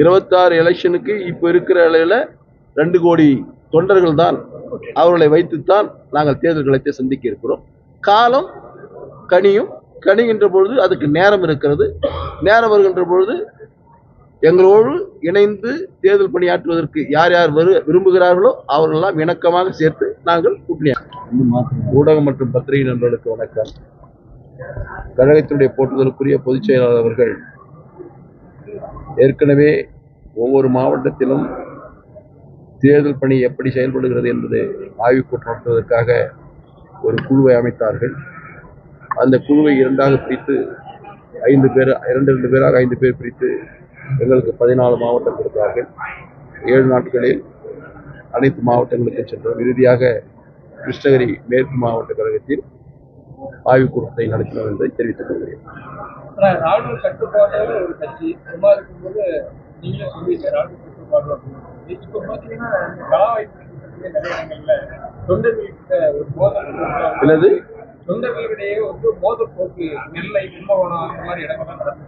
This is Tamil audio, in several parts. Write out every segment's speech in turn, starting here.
இருபத்தாறு எலெக்ஷனுக்கு இப்போ இருக்கிற அளவில் ரெண்டு கோடி தொண்டர்கள் தான் அவர்களை வைத்துத்தான் நாங்கள் தேர்தல் களத்தை சந்திக்க இருக்கிறோம். காலம் கனியும் கனிகின்ற பொழுது அதுக்கு நேரம் இருக்கிறது. நேரம் வருகின்ற பொழுது எங்களோடு இணைந்து தேர்தல் பணியாற்றுவதற்கு யார் யார் வரு விரும்புகிறார்களோ அவர்களெல்லாம் இணக்கமாக சேர்த்து நாங்கள் கூட்டணி ஊடகம் மற்றும் பத்திரிகை நண்பர்களுக்கு வணக்கம். கழகத்தினுடைய போற்றுதலுக்குரிய பொதுச் செயலாளர் அவர்கள் ஏற்கனவே ஒவ்வொரு மாவட்டத்திலும் தேர்தல் பணி எப்படி செயல்படுகிறது என்பது ஆய்வுக்கூட்டம் நடத்துவதற்காக ஒரு குழுவை அமைத்தார்கள். அந்த குழுவை இரண்டாக பிரித்து ஐந்து பேர் இரண்டு இரண்டு பேராக ஐந்து பேர் பிரித்து எங்களுக்கு பதினாலு மாவட்டம் கொடுத்தார்கள். ஏழு நாட்களில் அனைத்து மாவட்டங்களுக்கும் சென்றோம். இறுதியாக கிருஷ்ணகிரி மேற்கு மாவட்ட கழகத்தில் ஆய்வுக்கூட்டத்தை நடத்தினோம் என்பதை தெரிவித்துக் கொள்கிறேன் ராணுவ கட்டுப்பாடோட ஒரு கட்சி சும்மா இருக்கும்போது நீங்களே சொல்லுவீங்க ராணுவ கட்டுப்பாடு இப்ப ஒரு மோதல் என்னது? தொண்டர்களிடையே வந்து மோதல் போக்கு நெல்லை கும்பகோணம் அந்த மாதிரி இடங்கள்லாம்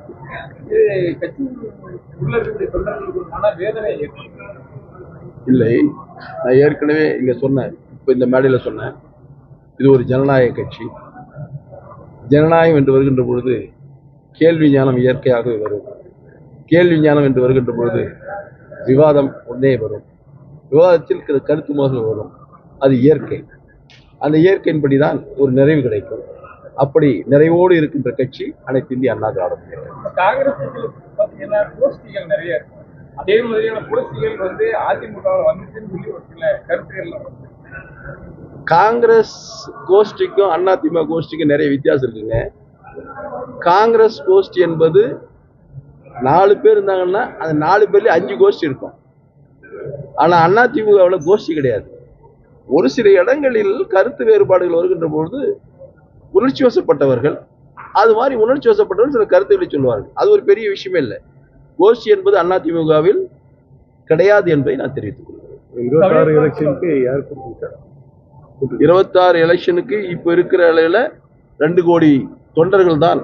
இது கட்சி உள்ள இருக்கக்கூடிய தொண்டர்களுக்கு ஒரு மன வேதனை ஏற்படுத்தும் இல்லை நான் ஏற்கனவே இங்க சொன்னேன் இப்போ இந்த மேடையில் சொன்னேன். இது ஒரு ஜனநாயக கட்சி. ஜனநாயகம் என்று வருகின்ற பொழுது கேள்வி ஞானம் இயற்கையாகவே வரும். கேள்வி ஞானம் என்று வருகின்ற பொழுது விவாதம் உடனே வரும். விவாதத்தில் கருத்து மோதல் வரும். அது இயற்கை. அந்த இயற்கையின்படி தான் ஒரு நிறைவு கிடைக்கும். அப்படி நிறைவோடு இருக்கின்ற கட்சி அனைத்து இந்திய அண்ணா திராவிட காங்கிரஸ் நிறைய அதே மாதிரியான வந்து அதிமுக வந்துச்சுன்னு சொல்லி ஒரு சில காங்கிரஸ் கோஷ்டிக்கும் அதிமுக கோஷ்டிக்கும் நிறைய வித்தியாசம் இருக்குங்க. காங்கிரஸ் கோஷ்டி என்பது நாலு பேர் இருந்தாங்கன்னா அந்த நாலு பேர்ல அஞ்சு கோஷ்டி இருக்கும். ஆனா அதிமுகவில் கோஷ்டி கிடையாது. ஒரு சில இடங்களில் கருத்து வேறுபாடுகள் வருகின்ற பொழுது உணர்ச்சி வசப்பட்டவர்கள் அது மாதிரி உணர்ச்சி வசப்பட்டவர்கள் சில கருத்துக்களை சொல்வார்கள் அது ஒரு பெரிய விஷயமே இல்லை. கோஷ்டி என்பது அதிமுகவில் கிடையாது என்பதை நான் தெரிவித்துக் கொள்கிறேன். இருபத்தாறு எலெக்ஷனுக்கு இப்போ இருக்கிற அளவில் ரெண்டு கோடி தொண்டர்கள் தான்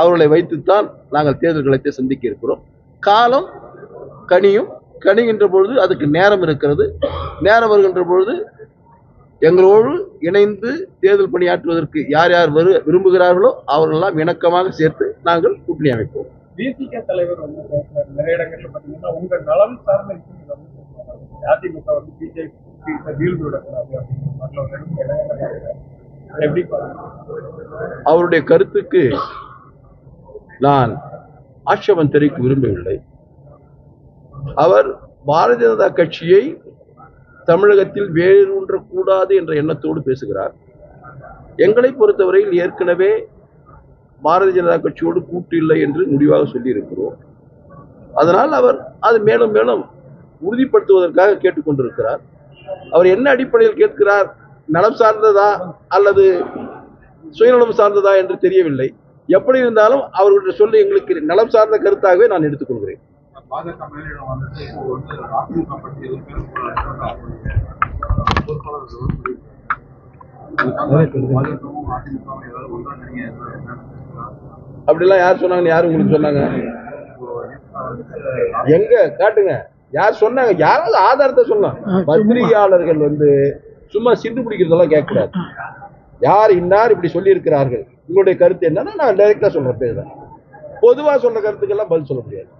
அவர்களை வைத்துத்தான் நாங்கள் தேர்தல் களத்தை சந்திக்க இருக்கிறோம் காலம் கனியும் கனிகின்ற பொழுது அதுக்கு நேரம் இருக்கிறது நேரம் வருகின்ற பொழுது எங்களோடு இணைந்து தேர்தல் பணியாற்றுவதற்கு யார் யார் வரு விரும்புகிறார்களோ அவர்களெல்லாம் இணக்கமாக சேர்த்து நாங்கள் கூட்டணி அமைப்போம் விசிக தலைவர் வந்து. நிறைய இடங்கள்ல பாத்தீங்கன்னா உங்க நலன் சார்ந்த. அதிமுக வந்து பிஜேபி வீழ்ந்து விடக்கூடாது எப்படி அவருடைய கருத்துக்கு நான் ஆட்சேபம் தெரிவிக்க விரும்பவில்லை. அவர் பாரதிய ஜனதா கட்சியை தமிழகத்தில் வேரூன்றக்கூடாது என்ற எண்ணத்தோடு பேசுகிறார். எங்களை பொறுத்தவரையில் ஏற்கனவே பாரதிய ஜனதா கட்சியோடு கூட்டு இல்லை என்று முடிவாக சொல்லியிருக்கிறோம். அதனால் அவர் அது மேலும் மேலும் உறுதிப்படுத்துவதற்காக கேட்டுக்கொண்டிருக்கிறார். அவர் என்ன அடிப்படையில் கேட்கிறார்? நலம் சார்ந்ததா அல்லது சுயநலம் சார்ந்ததா என்று தெரியவில்லை. எப்படி இருந்தாலும் அவர்களுடைய சொல்லி எங்களுக்கு நலம் சார்ந்த கருத்தாகவே நான் எடுத்துக்கொள்கிறேன். அப்படிலாம் யார் சொன்னாங்க? யார் உங்களுக்கு சொன்னாங்க? எங்க? காட்டுங்க. யார் சொன்னாங்க? யாராவது ஆதாரத்தை சொல்லலாம் பத்திரிகையாளர்கள் வந்து சும்மா சிண்டு பிடிக்கிறதெல்லாம் கேட்கக்கூடாது. யார் இன்னார் இப்படி சொல்லியிருக்கிறார்கள்? உங்களுடைய கருத்து என்னன்னா நான் டைரக்டா பேர் தான். பொதுவா சொல்கிற கருத்துக்கெல்லாம் பதில் சொல்ல முடியாது.